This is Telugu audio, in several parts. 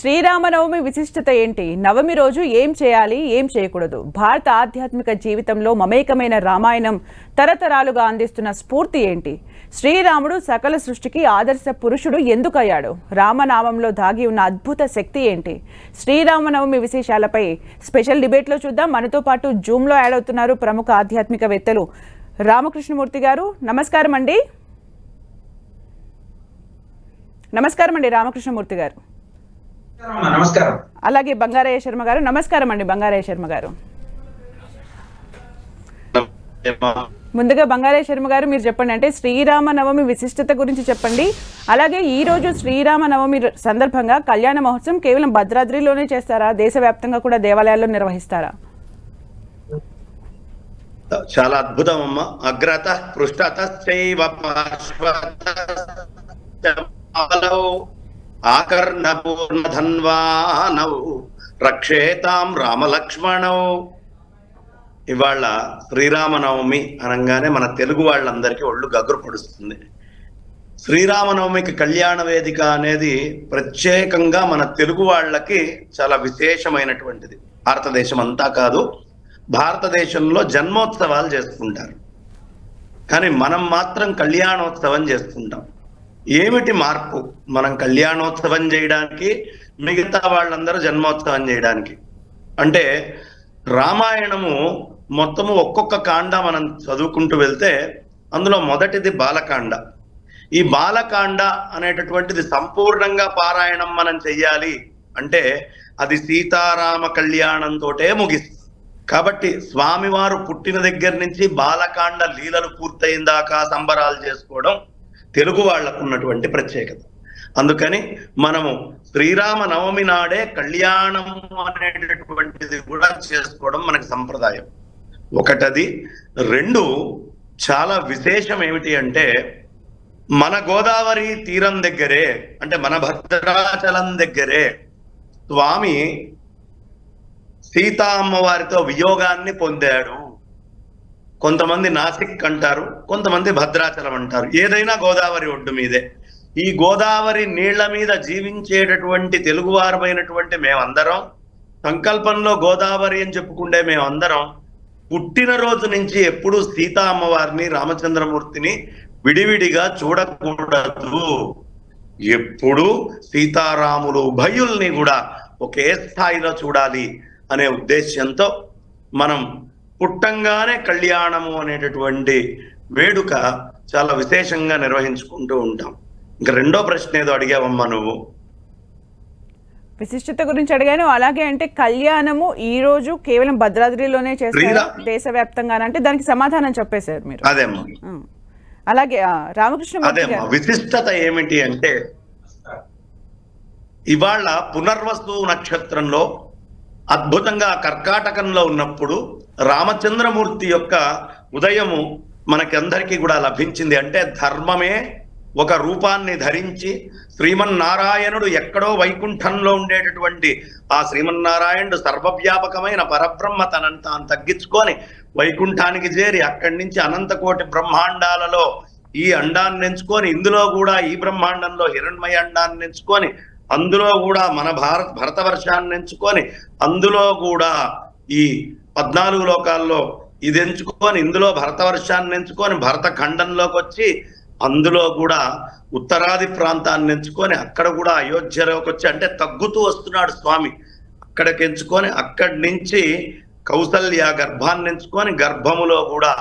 శ్రీరామనవమి విశిష్టత ఏంటి? నవమి రోజు ఏం చేయాలి? ఏం చేయకూడదు? భారత ఆధ్యాత్మిక జీవితంలో మమేకమైన రామాయణం తరతరాలుగా అందిస్తున్న స్ఫూర్తి ఏంటి? శ్రీరాముడు సకల సృష్టికి ఆదర్శ పురుషుడు ఎందుకయ్యాడు? రామనామంలో దాగి ఉన్న అద్భుత శక్తి ఏంటి? శ్రీరామనవమి విశేషాలపై స్పెషల్ డిబేట్లో చూద్దాం. మనతో పాటు జూమ్లో యాడ్ అవుతున్నారు ప్రముఖ ఆధ్యాత్మికవేత్తలు రామకృష్ణమూర్తి గారు. నమస్కారం అండి నమస్కారం అండి రామకృష్ణమూర్తి గారు. నమస్కారం అలాగే బంగారయ్య శర్మ గారు నమస్కారం అండి బంగారయ్య శర్మ గారు. ముందుగా బంగారయ్య శర్మ గారు మీరు చెప్పండి. అంటే శ్రీరామ నవమి విశిష్టత గురించి చెప్పండి. అలాగే ఈ రోజు శ్రీరామ నవమి సందర్భంగా కళ్యాణ మహోత్సవం కేవలం భద్రాద్రిలోనే చేస్తారా? దేశవ్యాప్తంగా కూడా దేవాలయాల్లో నిర్వహిస్తారా? చాలా అద్భుతం అమ్మ. అగ్రత పార్శ్వతౌ ఆకర్ణపూర్ణధన్వానౌ రక్షేతాం రామలక్ష్మణౌ. ఇవాళ శ్రీరామనవమి అనగానే మన తెలుగు వాళ్ళందరికీ ఒళ్ళు గగురు పడుస్తుంది. శ్రీరామనవమికి కళ్యాణ వేదిక అనేది ప్రత్యేకంగా మన తెలుగు వాళ్ళకి చాలా విశేషమైనటువంటిది. భారతదేశం అంతా కాదు భారతదేశంలో జన్మోత్సవాలు చేసుకుంటారు. కానీ మనం మాత్రం కళ్యాణోత్సవం చేసుకుంటాం ఏమిటి మార్పు? మనం కళ్యాణోత్సవం చేయడానికి మిగతా వాళ్ళందరూ జన్మోత్సవం చేయడానికి. అంటే రామాయణము మొత్తము ఒక్కొక్క కాండ మనం చదువుకుంటూ వెళ్తే అందులో మొదటిది బాలకాండ. ఈ బాలకాండ అనేటటువంటిది సంపూర్ణంగా పారాయణం మనం చెయ్యాలి అంటే అది సీతారామ కళ్యాణంతో ముగిస్తుంది. కాబట్టి స్వామివారు పుట్టిన దగ్గర నుంచి బాలకాండ లీలలు పూర్తయిన దాకా సంబరాలు చేసుకోవడం తెలుగు వాళ్ళకు ఉన్నటువంటి ప్రత్యేకత. అందుకని మనము శ్రీరామ నవమి నాడే కళ్యాణం అనేటటువంటిది కూడా చేసుకోవడం మనకి సంప్రదాయం. ఒకటది. రెండు చాలా విశేషం ఏమిటి అంటే మన గోదావరి తీరం దగ్గరే అంటే మన భద్రాచలం దగ్గరే స్వామి సీతా అమ్మవారితో వియోగాన్ని పొందాడు. కొంతమంది నాసిక్ అంటారు కొంతమంది భద్రాచలం అంటారు. ఏదైనా గోదావరి ఒడ్డు మీదే. ఈ గోదావరి నీళ్ళ మీద జీవించేటటువంటి తెలుగువారమైనటువంటి మేమందరం సంకల్పంలో గోదావరి అని చెప్పుకుంటే మేమందరం పుట్టినరోజు నుంచి ఎప్పుడూ సీతా అమ్మవారిని రామచంద్రమూర్తిని విడివిడిగా చూడకూడదు. ఎప్పుడు సీతారాములు ఉభయుల్ని కూడా ఒకే స్థాయిలో చూడాలి అనే ఉద్దేశ్యంతో మనం పుట్టంగానే కళ్యాణము అనేటటువంటి వేడుక చాలా విశేషంగా నిర్వహించుకుంటూ ఉంటాం. ఇంకా రెండో ప్రశ్న ఏదో అడిగావమ్మా నువ్వు? విశిష్టత గురించి అడిగాను. అలాగే అంటే కళ్యాణము ఈ రోజు కేవలం భద్రాద్రిలోనే చేస్తారా దేశవ్యాప్తంగా అంటే దానికి సమాధానం చెప్పేశారు మీరు. అదేమ్మా. అలాగే ఆ, రామకృష్ణమూర్తి అదేమ్మా. విశిష్టత ఏమిటి అంటే ఇవాళ పునర్వసు నక్షత్రంలో అద్భుతంగా కర్కాటకంలో ఉన్నప్పుడు రామచంద్రమూర్తి యొక్క ఉదయము మనకందరికీ కూడా లభించింది. అంటే ధర్మమే ఒక రూపాన్ని ధరించి శ్రీమన్నారాయణుడు ఎక్కడో వైకుంఠంలో ఉండేటటువంటి ఆ శ్రీమన్నారాయణుడు సర్వవ్యాపకమైన పరబ్రహ్మ తనని తాను తగ్గించుకొని వైకుంఠానికి చేరి అక్కడి నుంచి అనంతకోటి బ్రహ్మాండాలలో ఈ అండాన్ని ఎంచుకొని ఇందులో కూడా ఈ బ్రహ్మాండంలో హిరణ్మయ అండాన్ని ఎంచుకొని అందులో కూడా మన భారత్ భరతవర్షాన్ని ఎంచుకొని అందులో కూడా ఈ పద్నాలుగు లోకాల్లో ఇది ఎంచుకొని ఇందులో భరతవర్షాన్ని ఎంచుకొని భరత ఖండంలోకి వచ్చి అందులో కూడా ఉత్తరాది ప్రాంతాన్ని ఎంచుకొని అక్కడ కూడా అయోధ్యలోకి వచ్చి అంటే తగ్గుతూ వస్తున్నాడు స్వామి. అక్కడికి ఎంచుకొని అక్కడి నుంచి కౌసల్య గర్భాన్ని ఎంచుకొని గర్భములో కూడా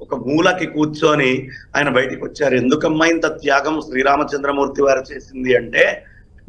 ఒక మూలకి కూర్చొని ఆయన బయటికి వచ్చారు. ఎందుకమ్మా ఇంత త్యాగం శ్రీరామచంద్రమూర్తి వారు చేసింది అంటే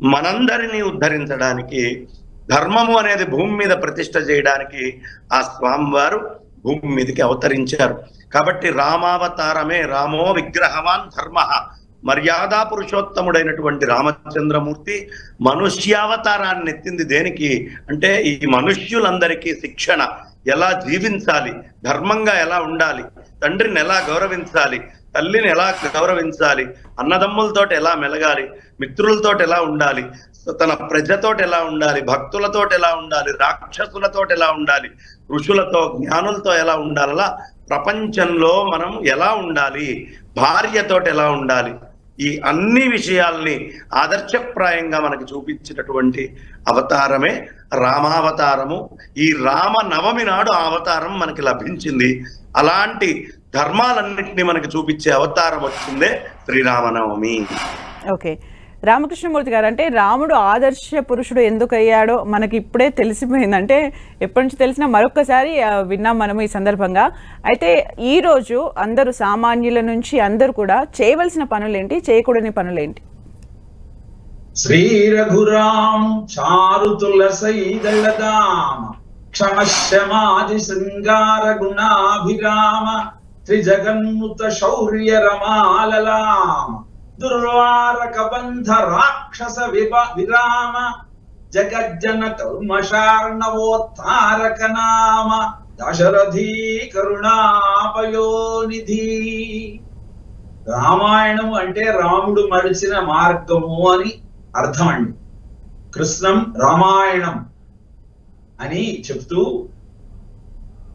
మనందరినీ ఉద్ధరించడానికి ధర్మము అనేది భూమి మీద ప్రతిష్ట చేయడానికి ఆ స్వామివారు భూమి మీదకి అవతరించారు. కాబట్టి రామావతారమే రామో విగ్రహవాన్ ధర్మ. మర్యాదా పురుషోత్తముడైనటువంటి రామచంద్రమూర్తి మనుష్యావతారాన్ని ఎత్తింది దేనికి? అంటే ఈ మనుష్యులందరికీ శిక్షణ. ఎలా జీవించాలి? ధర్మంగా ఎలా ఉండాలి? తండ్రిని ఎలా గౌరవించాలి? తల్లిని ఎలా గౌరవించాలి? అన్నదమ్ములతోటి ఎలా మెలగాలి? మిత్రులతోటి ఎలా ఉండాలి? తన ప్రజతోటి ఎలా ఉండాలి? భక్తులతోటి ఎలా ఉండాలి? రాక్షసులతోటి ఎలా ఉండాలి? ఋషులతో జ్ఞానులతో ఎలా ఉండాలలా ప్రపంచంలో మనం ఎలా ఉండాలి? భార్యతోటి ఎలా ఉండాలి? ఈ అన్ని విషయాల్ని ఆదర్శప్రాయంగా మనకి చూపించినటువంటి అవతారమే రామావతారము. ఈ రామ నవమి నాడు ఆ అవతారం మనకి లభించింది. అలాంటి ధర్మాలన్నింటినీ మనకి చూపించే అవతారం వచ్చిందే శ్రీరామనవమి. ఓకే. రామకృష్ణమూర్తి గారు అంటే రాముడు ఆదర్శ పురుషుడు ఎందుకు అయ్యాడో మనకి ఇప్పుడే తెలిసిపోయింది అంటే ఎప్పటి నుంచి తెలిసినా మరొకసారి విన్నాం మనము ఈ సందర్భంగా. అయితే ఈ రోజు అందరూ సామాన్యుల నుంచి అందరూ కూడా చేయవలసిన పనులేంటి? చేయకూడని పనులేంటి? శ్రీ రఘురాం చారు తులసైదళదామ క్షమశమాది శృంగార గుణాభిరామ త్రిజగన్ముత శౌర్య రమాలలాం దుర్వారక బంధ రాక్షస విభ విరామ జగజ్జన కర్మశార్ణవోత్తారక నామ దశరథీ కరుణాపయోనిధి రామాయణం అంటే రాముడు మడిచిన మార్గము అని అర్థం అండి కృష్ణం రామాయణం అని చెప్తూ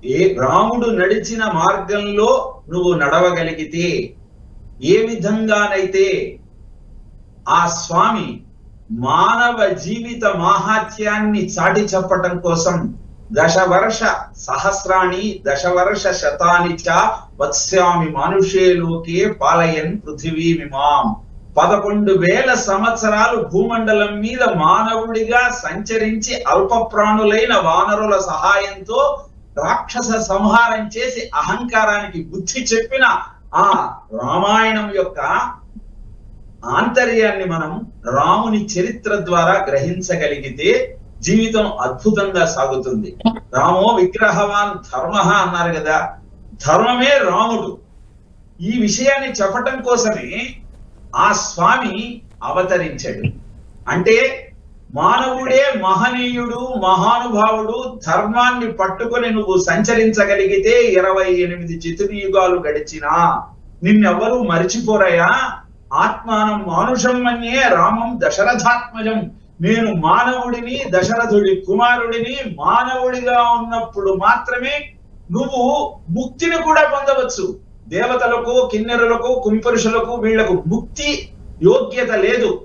ఏ రాముడు నడిచిన మార్గంలో నువ్వు నడవగలిగితే ఏ విధంగానైతే ఆ స్వామి మానవ జీవిత మాహాత్యాన్ని చాటి చెప్పటం కోసం దశవర్ష సహస్రాణి దశవర్ష శతాని చ వత్స్యామి మనుషే లోకే పాలయన్ పృథివీమిమాం పదకొండు వేల సంవత్సరాలు భూమండలం మీద మానవుడిగా సంచరించి అల్ప ప్రాణులైన వానరుల సహాయంతో రాక్షస సంహారం చేసి అహంకారానికి బుద్ధి చెప్పిన ఆ రామాయణం యొక్క ఆంతర్యాన్ని మనం రాముని చరిత్ర ద్వారా గ్రహించగలిగితే జీవితం అద్భుతంగా సాగుతుంది. రామో విగ్రహవాన్ ధర్మ అన్నారు కదా. ధర్మమే రాముడు. ఈ విషయాన్ని చెప్పటం కోసమే ఆ స్వామి అవతరించాడు. అంటే మానవుడే మహనీయుడు మహానుభావుడు ధర్మాన్ని పట్టుకొని నువ్వు సంచరించగలిగితే ఇరవై ఎనిమిది చతుర్యుగాలు గడిచినా. నిన్నెవ్వరూ మరిచిపోరయా? ఆత్మానం మానుషం అన్యే రామం దశరథాత్మజం. నేను మానవుడిని దశరథుడి కుమారుడిని మానవుడిగా ఉన్నప్పుడు మాత్రమే నువ్వు ముక్తిని కూడా పొందవచ్చు. దేవతలకు కిన్నెరులకు కుంపురుషులకు వీళ్ళకు ముక్తి యోగ్యత లేదు.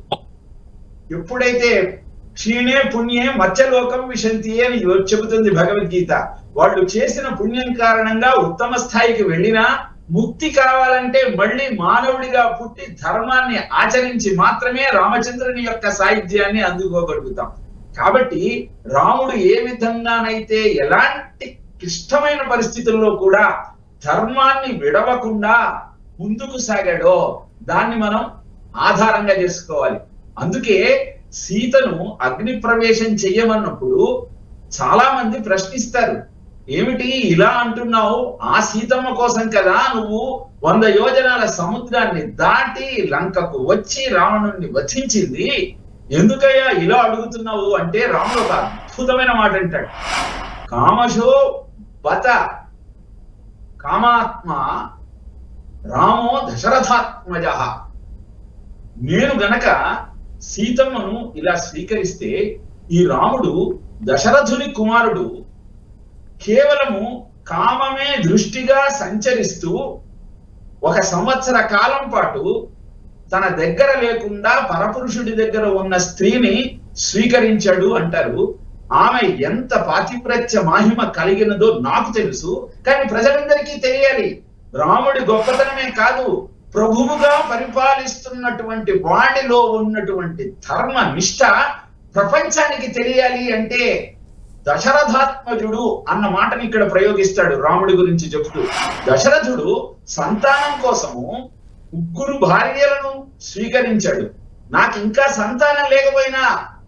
ఎప్పుడైతే క్షీణే పుణ్యే మత్స్యలోకం విశంతి అని చెబుతుంది భగవద్గీత. వాళ్ళు చేసిన పుణ్యం కారణంగా ఉత్తమ స్థాయికి వెళ్ళినా ముక్తి కావాలంటే మళ్ళీ మానవుడిగా పుట్టి ధర్మాన్ని ఆచరించి మాత్రమే రామచంద్రుని యొక్క సాహిత్యాన్ని అందుకోగలుగుతాం. కాబట్టి రాముడు ఏ విధంగానైతే ఎలాంటి క్లిష్టమైన పరిస్థితుల్లో కూడా ధర్మాన్ని విడవకుండా ముందుకు సాగాడో దాన్ని మనం ఆధారంగా చేసుకోవాలి. అందుకే సీతను అగ్ని ప్రవేశం చెయ్యమన్నప్పుడు చాలా మంది ప్రశ్నిస్తారు. ఏమిటి ఇలా అంటున్నావు? ఆ సీతమ్మ కోసం కదా నువ్వు వంద యోజనాల సముద్రాన్ని దాటి లంకకు వచ్చి రావణుణ్ణి వచించింది ఎందుకయ్యా ఇలా అడుగుతున్నావు అంటే రాముడు ఒక అద్భుతమైన మాట అంటాడు. కామశో బత కామాత్మ రామో దశరథాత్మజ. నేను గనక సీతమ్మను ఇలా స్వీకరిస్తే ఈ రాముడు దశరథుని కుమారుడు కేవలము కామమే దృష్టిగా సంచరిస్తూ ఒక సంవత్సర కాలం పాటు తన దగ్గర లేకుండా పరపురుషుడి దగ్గర ఉన్న స్త్రీని స్వీకరించాడు అంటారు. ఆమె ఎంత పాతిప్రత్య మాహిమ కలిగినదో నాకు తెలుసు కానీ ప్రజలందరికీ తెలియాలి. రాముడి గొప్పతనమే కాదు ప్రభువుగా పరిపాలిస్తున్నటువంటి వాడిలో ఉన్నటువంటి ధర్మ నిష్ట ప్రపంచానికి తెలియాలి అంటే దశరథాత్మజుడు అన్న మాటని ఇక్కడ ప్రయోగిస్తాడు రాముడి గురించి చెబుతూ. దశరథుడు సంతానం కోసము ముగ్గురు భార్యలను స్వీకరించాడు. నాకు ఇంకా సంతానం లేకపోయినా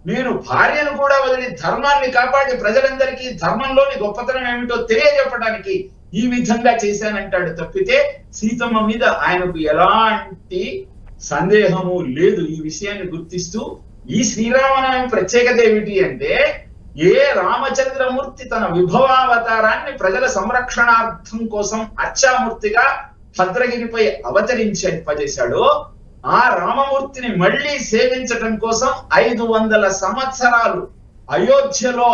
నేను భార్యను కూడా వదిలి ధర్మాన్ని కాపాడి ప్రజలందరికీ ధర్మంలోని గొప్పతనం ఏమిటో తెలియజెప్పడానికి ఈ విధంగా చేశానంటాడు తప్పితే సీతమ్మ మీద ఆయనకు ఎలాంటి సందేహము లేదు. ఈ విషయాన్ని గుర్తిస్తూ ఈ శ్రీరామనవమి ప్రత్యేకత ఏమిటి అంటే ఏ రామచంద్రమూర్తి తన విభవావతారాన్ని ప్రజల సంరక్షణార్థం కోసం అచ్చామూర్తిగా భద్రగిరిపై అవతరించేశాడో ఆ రామమూర్తిని మళ్ళీ సేవించటం కోసం ఐదు వందల సంవత్సరాలు అయోధ్యలో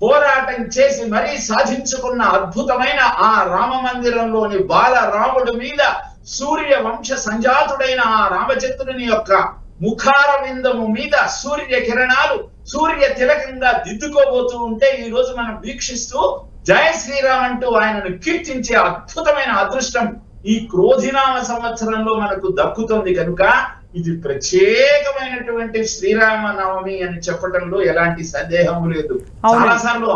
పోరాటం చేసి మరీ సాధించుకున్న అద్భుతమైన ఆ రామ మందిరంలోని బాలరాముడు మీద సూర్య వంశ సంజాతుడైన ఆ రామచంద్రుని యొక్క ముఖార విందము మీద సూర్య కిరణాలు సూర్య తిలకంగా దిద్దుకోబోతూ ఉంటే ఈ రోజు మనం వీక్షిస్తూ జయ శ్రీరామ్ అంటూ ఆయనను కీర్తించే అద్భుతమైన అదృష్టం ఈ క్రోధినామ సంవత్సరంలో మనకు దక్కుతుంది కనుక ఇది ప్రత్యేకమైనటువంటి శ్రీరామ నవమి అని చెప్పడంలో ఎలాంటి సందేహం లేదు. అవును. చాలా సార్లు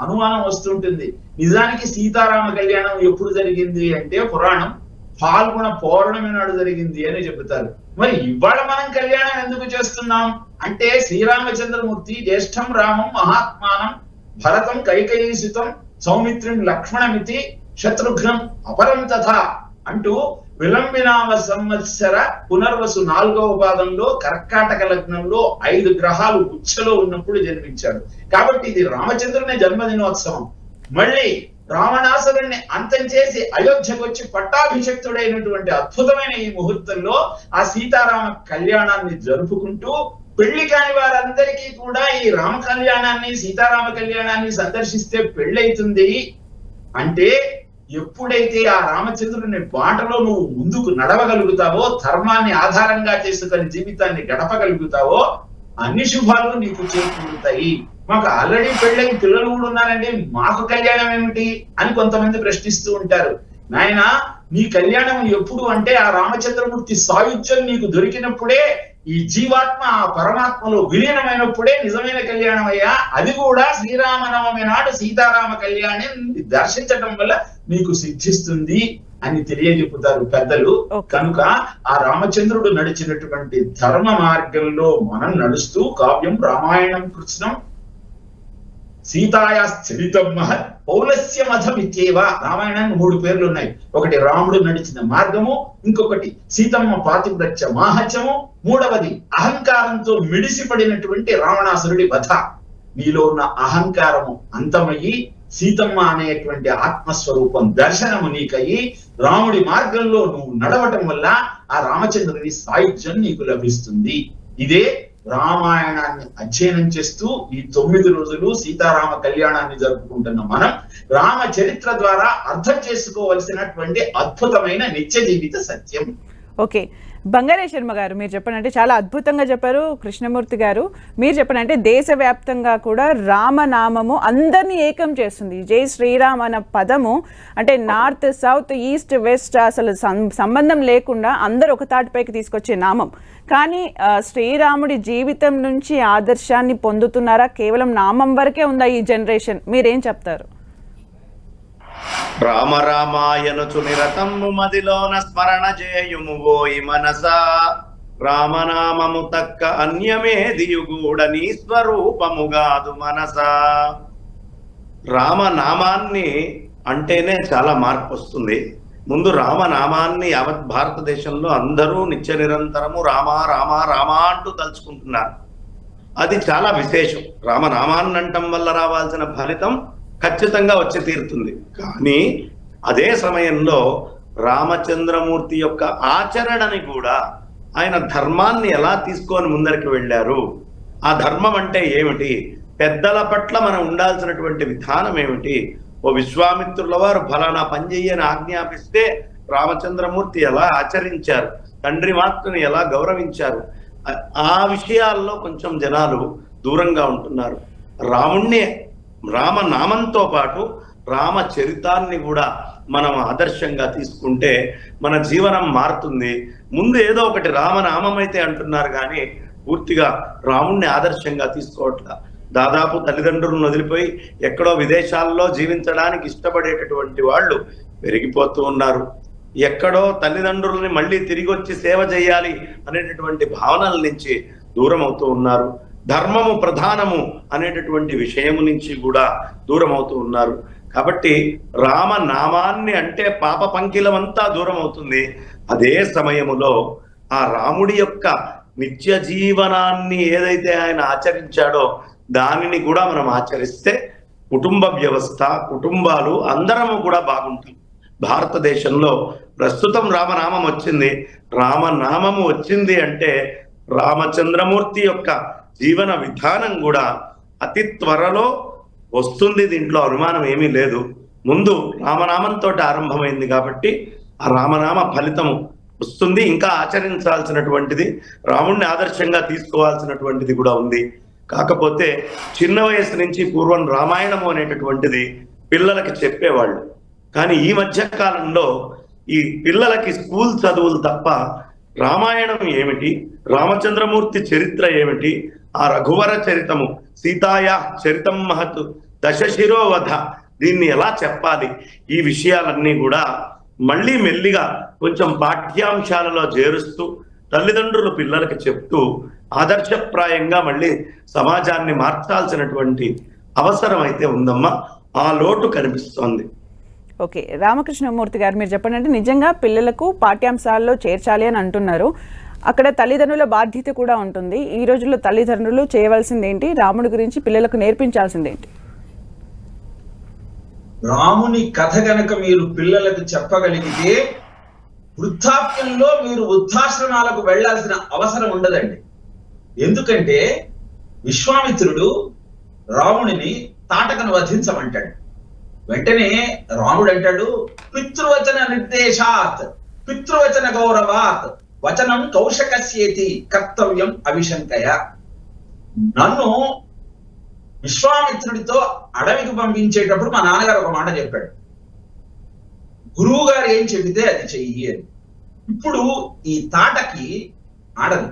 అనుమానం వస్తుంటుంది. నిజానికి సీతారామ కళ్యాణం ఎప్పుడు జరిగింది అంటే పురాణం పాల్గొన పౌర్ణమి నాడు జరిగింది అని చెబుతారు. మరి ఇవాళ మనం కళ్యాణం ఎందుకు చేస్తున్నాం? అంటే శ్రీరామచంద్రమూర్తి జ్యేష్ఠం రామం మహాత్మానం భరతం కైకయీసుతం సౌమిత్రిం లక్ష్మణమితి శత్రుఘ్నం అపరం తథా అంటూ విలంబినామ సంవత్సర పునర్వసు నాలుగవ పాదంలో కర్కాటక లగ్నంలో ఐదు గ్రహాలు ఉచ్చలో ఉన్నప్పుడు జన్మించాడు. కాబట్టి ఇది రామచంద్రుని జన్మదినోత్సవం. మళ్ళీ రావణాసురుణ్ణి అంతం చేసి అయోధ్యకు వచ్చి పట్టాభిషక్తుడైనటువంటి అద్భుతమైన ఈ ముహూర్తంలో ఆ సీతారామ కళ్యాణాన్ని జరుపుకుంటూ పెళ్ళి కాని వారందరికీ కూడా ఈ రామ కళ్యాణాన్ని సీతారామ కళ్యాణాన్ని సందర్శిస్తే పెళ్ళైతుంది. అంటే ఎప్పుడైతే ఆ రామచంద్రుని బాటలో నువ్వు ముందుకు నడవగలుగుతావో ధర్మాన్ని ఆధారంగా చేసుకుని జీవితాన్ని గడపగలుగుతావో అన్ని శుభాలు నీకు చేకూరుతాయి. మాకు ఆల్రెడీ పెళ్ళైన పిల్లలు కూడా ఉన్నారండి. మాకు కళ్యాణం ఏమిటి అని కొంతమంది ప్రశ్నిస్తూ ఉంటారు. నాయన నీ కళ్యాణం ఎప్పుడు అంటే ఆ రామచంద్రమూర్తి సాయుధ్యం నీకు దొరికినప్పుడే ఈ జీవాత్మ ఆ పరమాత్మలో విలీనమైనప్పుడే నిజమైన కళ్యాణం అయ్యా అది కూడా శ్రీరామనవమి నాడు సీతారామ కళ్యాణం దర్శించడం వల్ల నీకు సిద్ధిస్తుంది అని తెలియజెప్పుతారు పెద్దలు. కనుక ఆ రామచంద్రుడు నడిచినటువంటి ధర్మ మార్గంలో మనం నడుస్తూ కావ్యం రామాయణం కృష్ణం సీతాయా మహత్ పౌలస్య మధమిత్యేవ. రామాయణానికి మూడు పేర్లు ఉన్నాయి. ఒకటి రాముడు నడిచిన మార్గము ఇంకొకటి సీతమ్మ పాతివ్రత్య మాహత్యము మూడవది అహంకారంతో మిడిసిపడినటువంటి రావణాసురుడి వధ. నీలో ఉన్న అహంకారము అంతమయ్యి సీతమ్మ అనేటువంటి ఆత్మస్వరూపం దర్శనము నీకయ్యి రాముడి మార్గంలో నువ్వు నడవటం వల్ల ఆ రామచంద్రుని సాయుధ్యం నీకు లభిస్తుంది. ఇదే రామాయణాన్ని అధ్యయనం చేస్తూ ఈ తొమ్మిది రోజులు సీతారామ కళ్యాణాన్ని జరుపుకుంటున్న మనం రామ చరిత్ర ద్వారా అర్థం చేసుకోవలసినటువంటి అద్భుతమైన నిత్య జీవిత సత్యం. ఓకే బంగారే శర్మ గారు మీరు చెప్పండి అంటే చాలా అద్భుతంగా చెప్పారు కృష్ణమూర్తి గారు. మీరు చెప్పనంటే దేశవ్యాప్తంగా కూడా రామనామము అందరినీ ఏకం చేస్తుంది. జై శ్రీరామ్ అన్న పదము అంటే నార్త్ సౌత్ ఈస్ట్ వెస్ట్ అసలు సం- సంబంధం లేకుండా అందరూ ఒక తాటిపైకి తీసుకొచ్చే నామం. కానీ శ్రీరాముడి జీవితం నుంచి ఆదర్శాన్ని పొందుతున్నారా? కేవలం నామం వరకే ఉందా ఈ జనరేషన్? మీరేం చెప్తారు? రామ రామాయనుచు నిరతము మదిలోన స్మరణ చేయుము ఓయి మనస. రామనామము తక్క అన్యమే దియుగూడ నీ స్వరూపముగాదు మనస. రామనామాన్ని అంటేనే చాలా మార్పు వస్తుంది ముందు రామనామాన్ని యావత్ భారతదేశంలో అందరూ నిత్య నిరంతరము రామ రామ రామ అంటూ తలుచుకుంటున్నారు. అది చాలా విశేషం. రామనామాన్ని అంటం వల్ల రావాల్సిన ఫలితం ఖచ్చితంగా వచ్చి తీరుతుంది. కానీ అదే సమయంలో రామచంద్రమూర్తి యొక్క ఆచరణని కూడా ఆయన ధర్మాన్ని ఎలా తీసుకొని ముందరికి వెళ్ళారు? ఆ ధర్మం అంటే ఏమిటి? పెద్దల పట్ల మనం ఉండాల్సినటువంటి విధానం ఏమిటి? ఓ విశ్వామిత్రుల వారు ఫలానా పని ఆజ్ఞాపిస్తే రామచంద్రమూర్తి ఎలా ఆచరించారు? తండ్రి మాతృని ఎలా గౌరవించారు? ఆ- ఆ విషయాల్లో కొంచెం జనాలు దూరంగా ఉంటున్నారు. రాముణ్ణి రామనామంతో పాటు రామచరితాన్ని కూడా మనం ఆదర్శంగా తీసుకుంటే మన జీవనం మారుతుంది. ముందు ఏదో ఒకటి రామనామం అయితే అంటున్నారు కానీ పూర్తిగా రాముణ్ణి ఆదర్శంగా తీసుకోవట్ల. దాదాపు తల్లిదండ్రులను వదిలిపోయి ఎక్కడో విదేశాల్లో జీవించడానికి ఇష్టపడేటటువంటి వాళ్ళు పెరిగిపోతూ ఉన్నారు. ఎక్కడో తల్లిదండ్రులని మళ్ళీ తిరిగి వచ్చి సేవ చేయాలి అనేటటువంటి భావనల నుంచి దూరం అవుతూ ఉన్నారు. ధర్మము ప్రధానము అనేటటువంటి విషయము నుంచి కూడా దూరం అవుతూ ఉన్నారు. కాబట్టి రామనామాన్ని అంటే పాప పంకిలమంతా దూరం అవుతుంది అదే సమయములో ఆ రాముడి యొక్క నిత్య జీవనాన్ని ఏదైతే ఆయన ఆచరించాడో దానిని కూడా మనం ఆచరిస్తే కుటుంబ వ్యవస్థ కుటుంబాలు అందరము కూడా బాగుంటాం. భారతదేశంలో ప్రస్తుతం రామనామం వచ్చింది. రామనామము వచ్చింది అంటే రామచంద్రమూర్తి యొక్క జీవన విధానం కూడా అతి త్వరలో వస్తుంది దీంట్లో అనుమానం ఏమీ లేదు. ముందు రామనామంతో ఆరంభమైంది కాబట్టి ఆ రామనామ ఫలితము వస్తుంది. ఇంకా ఆచరించాల్సినటువంటిది రాముణ్ణి ఆదర్శంగా తీసుకోవాల్సినటువంటిది కూడా ఉంది. కాకపోతే చిన్న వయసు నుంచి పూర్వం రామాయణము అనేటటువంటిది పిల్లలకి చెప్పేవాళ్ళు. కానీ ఈ మధ్య కాలంలో ఈ పిల్లలకి స్కూల్ చదువులు తప్ప రామాయణం ఏమిటి? రామచంద్రమూర్తి చరిత్ర ఏమిటి? ఆ రఘువర చరితము సీతాయ చరితం మహత్ దశశిరోవధ. దీన్ని ఎలా చెప్పాలి? ఈ విషయాలన్నీ కూడా మళ్ళీ మెల్లిగా కొంచెం పాఠ్యాంశాలలో చేరుస్తూ తల్లిదండ్రులు పిల్లలకి చెప్తూ ఆదర్శప్రాయంగా మళ్ళీ సమాజాన్ని మార్చాల్సినటువంటి అవసరం అయితే ఉందమ్మా. ఆ లోటు కనిపిస్తోంది. ఓకే. రామకృష్ణమూర్తి గారు మీరు చెప్పండి అంటే నిజంగా పిల్లలకు పాఠ్యాంశాల్లో చేర్చాలి అని అంటున్నారు. అక్కడ తల్లిదండ్రుల బాధ్యత కూడా ఉంటుంది. ఈ రోజుల్లో తల్లిదండ్రులు చేయవలసింది ఏంటి రాముడి గురించి పిల్లలకు నేర్పించాల్సింది ఏంటి రాముని కథ గనక మీరు పిల్లలకు చెప్పగలిగితే వృద్ధాప్యంలో మీరు వృద్ధాశ్రమాలకు వెళ్ళాల్సిన అవసరం ఉండదండి. ఎందుకంటే విశ్వామిత్రుడు రాముడిని తాటకను వధించమంటాడు. వెంటనే రాముడు అంటాడు పితృవచన నిర్దేశాత్ పితృవచన గౌరవాత్ వచనం కౌశకస్యేతి కర్తవ్యం అవిశంకయ నన్ను విశ్వామిత్రుడితో అడవికి పంపించేటప్పుడు మా నాన్నగారు ఒక మాట చెప్పాడు. గురువు గారు ఏం చెబితే అది చెయ్యి అని. ఇప్పుడు ఈ తాటకి ఆడదు.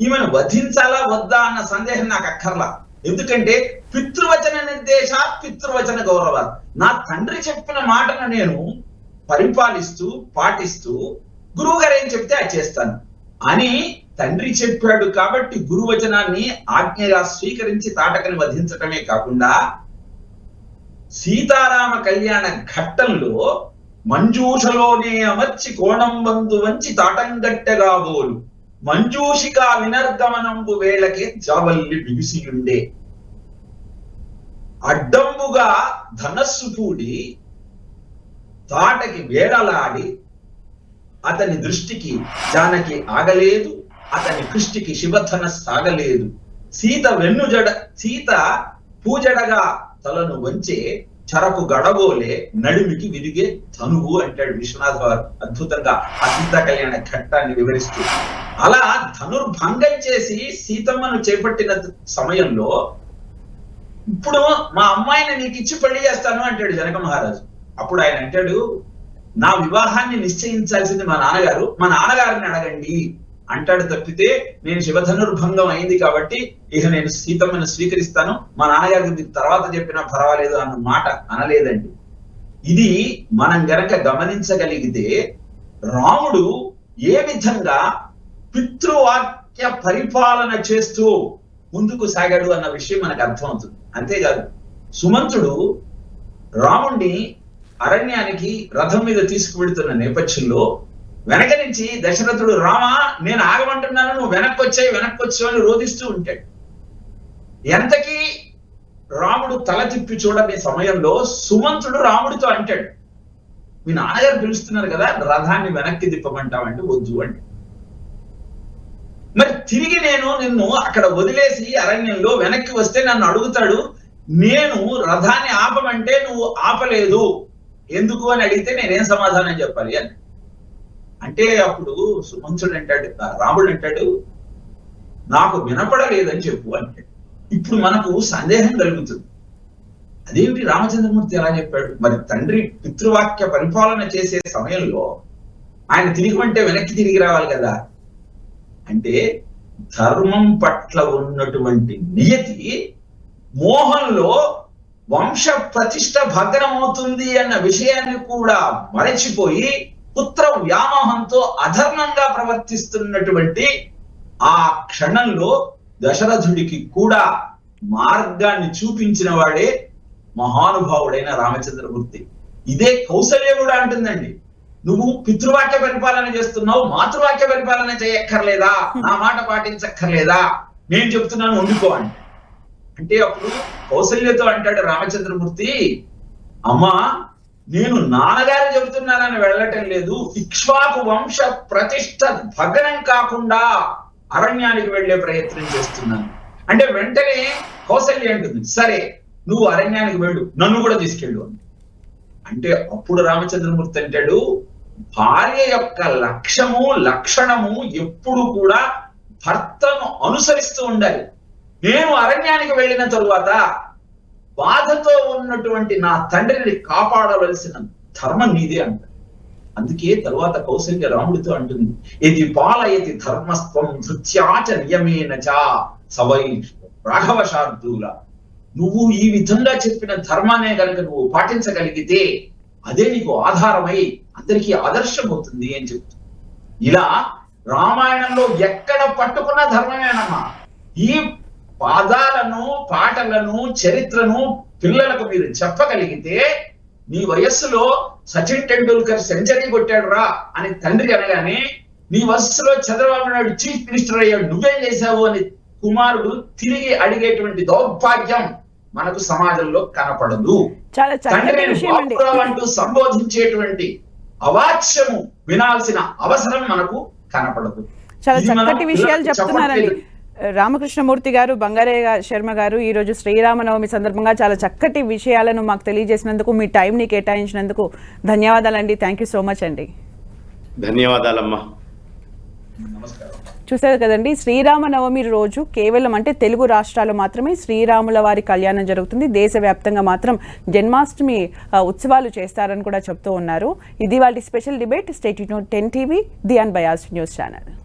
ఈమెను వధించాలా వద్దా అన్న సందేహం నాకు అక్కర్లా. ఎందుకంటే పితృవచన నిర్దేశ పితృవచన గౌరవ. నా తండ్రి చెప్పిన మాటను నేను పరిపాలిస్తూ పాటిస్తూ గురువు గారు ఏం చెప్తే అది చేస్తాను. అని తండ్రి చెప్పాడు కాబట్టి గురువచనాన్ని ఆజ్ఞగా స్వీకరించి తాటకని వధించటమే కాకుండా సీతారామ కళ్యాణ ఘట్టంలో మంజూషలోనే అమర్చి కోణం వందు వంచి తాటంగట్టెగా బోలు. మంజూషిక వినర్గమనంబు వేళకి జావల్లి బిగుసియుండే. అడ్డంబుగా ధనస్సు పూడి తాటకి వేడలాడి అతని దృష్టికి జానకి ఆగలేదు అతని కృష్టికి శివధన సాగలేదు. సీత వెన్నుజడ సీత పూజడగా తలను వంచే చరకు గడబోలే నడుమికి విరిగే ధనువు అంటాడు విశ్వనాథ్ అద్భుతంగా ఆ సీతా కళ్యాణ ఘట్టాన్ని వివరిస్తూ. అలా ధనుర్భంగం చేసి సీతమ్మను చేపట్టిన సమయంలో ఇప్పుడు మా అమ్మాయిని నీకు ఇచ్చి పెళ్ళి చేస్తాను అంటాడు జనక మహారాజు. అప్పుడు ఆయన అంటాడు నా వివాహాన్ని నిశ్చయించాల్సింది మా నాన్నగారు. మా నాన్నగారిని అడగండి. అంటాడు తప్పితే నేను శివధనుర్భంగం అయింది కాబట్టి ఇక నేను సీతమ్మను స్వీకరిస్తాను. మా నాన్నగారికి మీకు తర్వాత చెప్పినా పర్వాలేదు అన్న మాట అనలేదండి. ఇది మనం గనక గమనించగలిగితే రాముడు ఏ విధంగా పితృవాక్య పరిపాలన చేస్తూ ముందుకు సాగాడు అన్న విషయం మనకు అర్థమవుతుంది. అంతేకాదు సుమంతుడు రాముణ్ణి అరణ్యానికి రథం మీద తీసుకువెడుతున్న నేపథ్యంలో వెనక నుంచి దశరథుడు రామా నేను ఆగమంటున్నాను నువ్వు వెనక్కి వచ్చాయి వెనక్కి వచ్చావు అని రోధిస్తూ ఉంటాడు. ఎంతకీ రాముడు తల తిప్పి చూడని సమయంలో సుమంతుడు రాముడితో అంటాడు మీ నాన్నగారు పిలుస్తున్నారు కదా రథాన్ని వెనక్కి తిప్పమంటామంటే వద్దు అంటే మరి తిరిగి నేను నిన్ను అక్కడ వదిలేసి అరణ్యంలో వెనక్కి వస్తే నన్ను అడుగుతాడు నేను రథాన్ని ఆపమంటే నువ్వు ఆపలేదు ఎందుకు అని అడిగితే నేనేం సమాధానం చెప్పాలి అని. అంటే అప్పుడు సుమంతుడు అంటాడు రాముడు అంటాడు నాకు వినపడలేదని చెప్పు అంటాడు. ఇప్పుడు మనకు సందేహం కలుగుతుంది. అదేమిటి రామచంద్రమూర్తి ఎలా చెప్పాడు? మరి తండ్రి పితృవాక్య పరిపాలన చేసే సమయంలో ఆయన తిరిగి అంటే వెనక్కి తిరిగి రావాలి కదా. అంటే ధర్మం పట్ల ఉన్నటువంటి నియతి మోహంలో వంశ ప్రతిష్ట భగ్నమవుతుంది అన్న విషయాన్ని కూడా మరచిపోయి పుత్ర వ్యామోహంతో అధర్మంగా ప్రవర్తిస్తున్నటువంటి ఆ క్షణంలో దశరథుడికి కూడా మార్గాన్ని చూపించిన వాడే మహానుభావుడైన రామచంద్రమూర్తి. ఇదే కౌశల్య కూడా అంటుందండి. నువ్వు పితృవాక్య పరిపాలన చేస్తున్నావు మాతృవాక్య పరిపాలన చేయక్కర్లేదా? నా మాట పాటించక్కర్లేదా? నేను చెప్తున్నాను వండుకో అంటే అప్పుడు కౌసల్యతో అంటాడు రామచంద్రమూర్తి అమ్మా నేను నాన్నగారు చెబుతున్నానని వెళ్ళటం లేదు. ఇక్ష్వాకు వంశ ప్రతిష్ట భగ్నం కాకుండా అరణ్యానికి వెళ్ళే ప్రయత్నం చేస్తున్నాను. అంటే వెంటనే కౌసల్య అంటుంది సరే నువ్వు అరణ్యానికి వెళ్ళు నన్ను కూడా తీసుకెళ్ళు. అని అంటే అప్పుడు రామచంద్రమూర్తి అంటాడు భార్య యొక్క లక్ష్యము లక్షణము ఎప్పుడు కూడా భర్తను అనుసరిస్తూ ఉండాలి. నేను అరణ్యానికి వెళ్ళిన తరువాత బాధతో ఉన్నటువంటి నా తండ్రిని కాపాడవలసిన ధర్మం నీదే అంట. అందుకే తరువాత కౌశల్య రాముడితో అంటుంది ఇది పాలయతి ధర్మస్వం ధృత్యాచ నియమేన చా సవై రాఘవ శార్దూల నువ్వు ఈ విధంగా చెప్పిన ధర్మానే కనుక నువ్వు పాటించగలిగితే అదే నీకు ఆధారమై అందరికీ ఆదర్శం అవుతుంది అని చెప్తుంది ఇలా రామాయణంలో ఎక్కడ పట్టుకున్న ధర్మమేనమ్మా ఈ పాదాలను పాటలను చరిత్రను పిల్లలకు మీరు చెప్పగలిగితే నీ వయస్సులో సచిన్ టెండూల్కర్ సెంచరీ కొట్టాడు రా అని తండ్రి అనగానే నీ వయస్సులో చంద్రబాబు నాయుడు చీఫ్ మినిస్టర్ అయ్యాడు నువ్వేం చేశావు అని కుమారుడు తిరిగి అడిగేటువంటి దౌర్భాగ్యం మనకు సమాజంలో కనపడదు. అంటూ సంబోధించేటువంటి అవాచ్యము వినాల్సిన అవసరం మనకు కనపడదు. చాలా చక్కటి విషయాలు చెప్తున్నారండి. రామకృష్ణమూర్తి గారు బంగారయ్య శర్మ గారు ఈ రోజు శ్రీరామనవమి సందర్భంగా చాలా చక్కటి విషయాలను మాకు తెలియజేసినందుకు మీ టైంని కేటాయించినందుకు ధన్యవాదాలండి. థ్యాంక్ యూ సో మచ్ అండి. ధన్యవాదాలమ్మా. నమస్కారం చూసారు కదండి శ్రీరామనవమి రోజు కేవలం అంటే తెలుగు రాష్ట్రాలు మాత్రమే శ్రీరాముల వారి కళ్యాణం జరుగుతుంది. దేశవ్యాప్తంగా మాత్రం జన్మాష్టమి ఉత్సవాలు చేస్తారని కూడా చెప్తూ ఉన్నారు. ఇది వాళ్ళ special debate. State ten TV the unbiased news channel